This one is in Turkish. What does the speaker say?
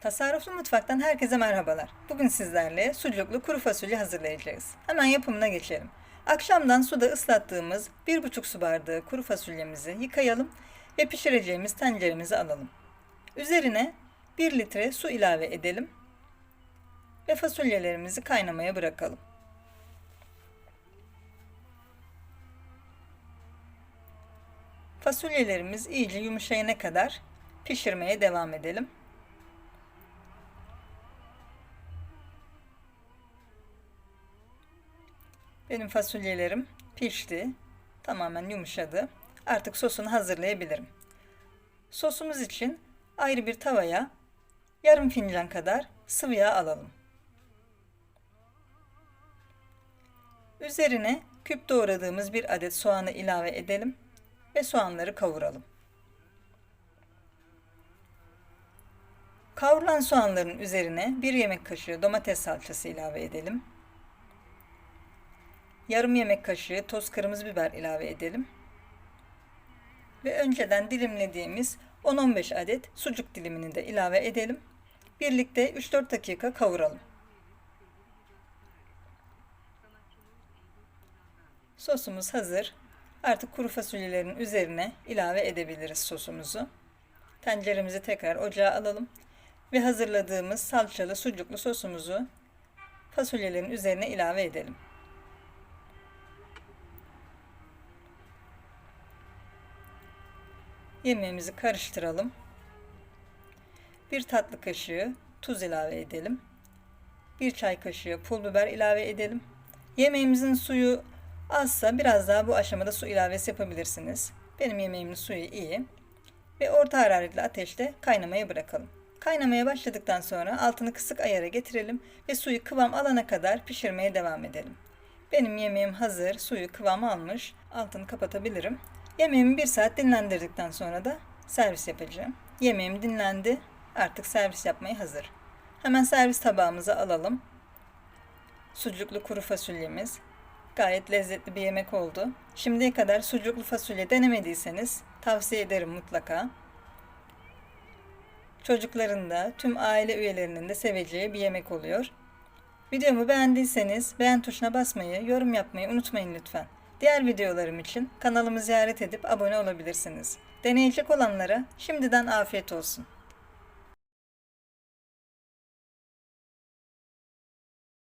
Tasarruflu mutfaktan herkese merhabalar. Bugün sizlerle sucuklu kuru fasulye hazırlayacağız. Hemen yapımına geçelim. Akşamdan suda ıslattığımız 1,5 su bardağı kuru fasulyemizi yıkayalım ve pişireceğimiz tenceremize alalım. Üzerine 1 litre su ilave edelim ve fasulyelerimizi kaynamaya bırakalım. Fasulyelerimiz iyice yumuşayana kadar pişirmeye devam edelim. Benim fasulyelerim pişti. Tamamen yumuşadı. Artık sosunu hazırlayabilirim. Sosumuz için ayrı bir tavaya yarım fincan kadar sıvı yağ alalım. Üzerine küp doğradığımız bir adet soğanı ilave edelim ve soğanları kavuralım. Kavrulan soğanların üzerine bir yemek kaşığı domates salçası ilave edelim. Yarım yemek kaşığı toz kırmızı biber ilave edelim. Ve önceden dilimlediğimiz 10-15 adet sucuk dilimini de ilave edelim. Birlikte 3-4 dakika kavuralım. Sosumuz hazır. Artık kuru fasulyelerin üzerine ilave edebiliriz sosumuzu. Tenceremizi tekrar ocağa alalım ve hazırladığımız salçalı sucuklu sosumuzu fasulyelerin üzerine ilave edelim. Yemeğimizi karıştıralım. Bir tatlı kaşığı tuz ilave edelim. Bir çay kaşığı pul biber ilave edelim. Yemeğimizin suyu azsa biraz daha bu aşamada su ilavesi yapabilirsiniz. Benim yemeğimin suyu iyi. Ve orta hararetli ateşte kaynamaya bırakalım. Kaynamaya başladıktan sonra altını kısık ayara getirelim ve suyu kıvam alana kadar pişirmeye devam edelim. Benim yemeğim hazır, suyu kıvam almış. Altını kapatabilirim. Yemeğimi bir saat dinlendirdikten sonra da servis yapacağım. Yemeğim dinlendi. Artık servis yapmaya hazır. Hemen servis tabağımıza alalım. Sucuklu kuru fasulyemiz. Gayet lezzetli bir yemek oldu. Şimdiye kadar sucuklu fasulye denemediyseniz tavsiye ederim mutlaka. Çocukların da tüm aile üyelerinin de seveceği bir yemek oluyor. Videomu beğendiyseniz beğen tuşuna basmayı, yorum yapmayı unutmayın lütfen. Diğer videolarım için kanalımı ziyaret edip abone olabilirsiniz. Deneyecek olanlara şimdiden afiyet olsun.